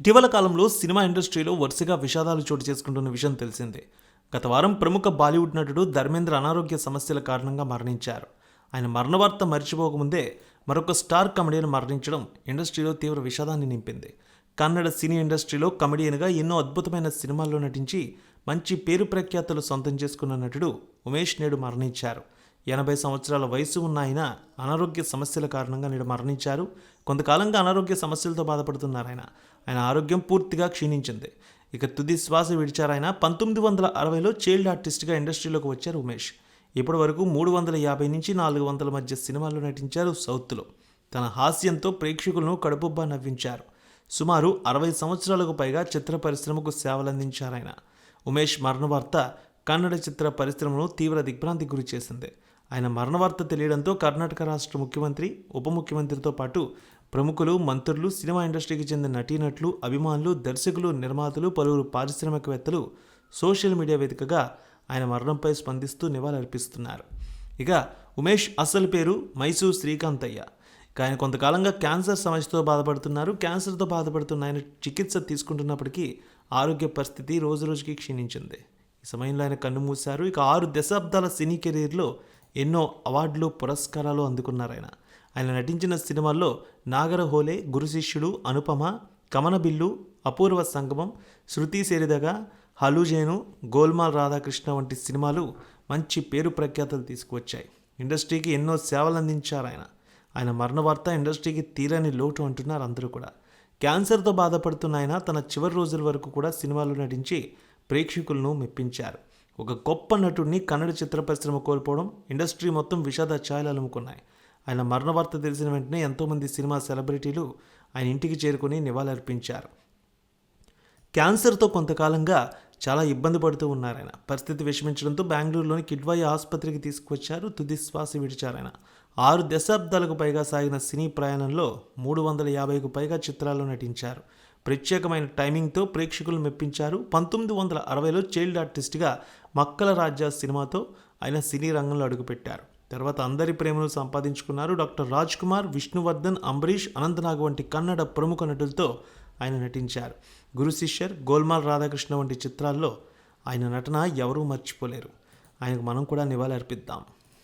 ఇటీవల కాలంలో సినిమా ఇండస్ట్రీలో వరుసగా విషాదాలు చోటు చేసుకుంటున్న విషయం తెలిసిందే. గత వారం ప్రముఖ బాలీవుడ్ నటుడు ధర్మేంద్ర అనారోగ్య సమస్యల కారణంగా మరణించారు. ఆయన మరణవార్త మరిచిపోకముందే మర్చిపోకముందే మరొక స్టార్ కమెడియన్ మరణించడం ఇండస్ట్రీలో తీవ్ర విషాదాన్ని నింపింది. కన్నడ సినీ ఇండస్ట్రీలో కమెడియన్గా ఎన్నో అద్భుతమైన సినిమాల్లో నటించి మంచి పేరు ప్రఖ్యాతులు సొంతం చేసుకున్న నటుడు ఉమేష్ నేడు మరణించారు. ఎనభై సంవత్సరాల వయసు ఉన్న ఆయన అనారోగ్య సమస్యల కారణంగా నేడు మరణించారు. కొంతకాలంగా అనారోగ్య సమస్యలతో బాధపడుతున్నారు ఆయన. ఆయన ఆరోగ్యం పూర్తిగా క్షీణించింది. ఇక తుది శ్వాస విడిచారు ఆయన. పంతొమ్మిది వందల అరవైలో చైల్డ్ ఆర్టిస్ట్గా ఇండస్ట్రీలోకి వచ్చారు ఉమేష్. ఇప్పటి వరకు మూడు వందల యాభై నుంచి నాలుగు వందల మధ్య సినిమాల్లో నటించారు సౌత్లో. తన హాస్యంతో ప్రేక్షకులను కడుపుబ్బా నవ్వించారు. సుమారు అరవై సంవత్సరాలకు పైగా చిత్ర పరిశ్రమకు సేవలందించారాయన ఉమేష్ మరణ వార్త కన్నడ చిత్ర పరిశ్రమను తీవ్ర దిగ్భ్రాంతికి గురి చేసింది. ఆయన మరణ వార్త తెలియడంతో కర్ణాటక రాష్ట్ర ముఖ్యమంత్రి ఉప ముఖ్యమంత్రితో పాటు ప్రముఖులు మంత్రులు సినిమా ఇండస్ట్రీకి చెందిన నటీనటులు అభిమానులు దర్శకులు నిర్మాతలు పలువురు పారిశ్రామికవేత్తలు సోషల్ మీడియా వేదికగా ఆయన మరణంపై స్పందిస్తూ నివాళులర్పిస్తున్నారు. ఇక ఉమేష్ అసలు పేరు మైసూర్ శ్రీకాంతయ్య. అయ్య ఆయన కొంతకాలంగా క్యాన్సర్ సమస్యతో బాధపడుతున్నారు. క్యాన్సర్తో బాధపడుతున్న ఆయన చికిత్స తీసుకుంటున్నప్పటికీ ఆరోగ్య పరిస్థితి రోజు రోజుకి క్షీణించింది. ఈ సమయంలో ఆయన కన్ను మూశారు. ఇక ఆరు దశాబ్దాల సినీ కెరీర్లో ఎన్నో అవార్డులు పురస్కారాలు అందుకున్నారు ఆయన. ఆయన నటించిన సినిమాల్లో నాగరహోలే గురు శిష్యుడు అనుపమ కమనబిల్లు అపూర్వ సంగమం శృతి సేరిదగా హలుజేను గోల్మాల్ రాధాకృష్ణ వంటి సినిమాలు మంచి పేరు ప్రఖ్యాతలు తీసుకువచ్చాయి. ఇండస్ట్రీకి ఎన్నో సేవలు అందించారు ఆయన. ఆయన మరణ వార్త ఇండస్ట్రీకి తీరని లోటు అంటున్నారు అందరూ కూడా. క్యాన్సర్తో బాధపడుతున్న ఆయన తన చివరి రోజుల వరకు కూడా సినిమాలు నటించి ప్రేక్షకులను మెప్పించారు. ఒక గొప్ప నటుడిని కన్నడ చిత్ర పరిశ్రమ కోల్పోవడం ఇండస్ట్రీ మొత్తం విషాద ఛాయలు అలుముకున్నాయి ఆయన మరణ వార్త తెలిసిన వెంటనే ఎంతోమంది సినిమా సెలబ్రిటీలు ఆయన ఇంటికి చేరుకుని నివాళులర్పించారు. క్యాన్సర్తో కొంతకాలంగా చాలా ఇబ్బంది పడుతూ ఉన్నారాయన పరిస్థితి విషమించడంతో బెంగళూరులోని కిడ్వాయి ఆసుపత్రికి తీసుకువచ్చారు తుది శ్వాస ఆరు దశాబ్దాలకు పైగా సాగిన సినీ ప్రయాణంలో మూడు వందల యాభైకు పైగా చిత్రాల్లో నటించారు. ప్రత్యేకమైన టైమింగ్తో ప్రేక్షకులు మెప్పించారు. పంతొమ్మిది వందల అరవైలో చైల్డ్ ఆర్టిస్ట్గా మక్కల రాజ్య సినిమాతో ఆయన సినీ రంగంలో అడుగుపెట్టారు. తర్వాత అందరి ప్రేమను సంపాదించుకున్నారు డాక్టర్ రాజ్ కుమార్ విష్ణువర్ధన్ అంబరీష్ అనంతనాగ్ వంటి కన్నడ ప్రముఖ నటులతో ఆయన నటించారు. గురు శిష్యర్ గోల్మాల్ రాధాకృష్ణ వంటి చిత్రాల్లో ఆయన నటన ఎవరూ మర్చిపోలేరు. ఆయనకు మనం కూడా నివాళి అర్పిద్దాం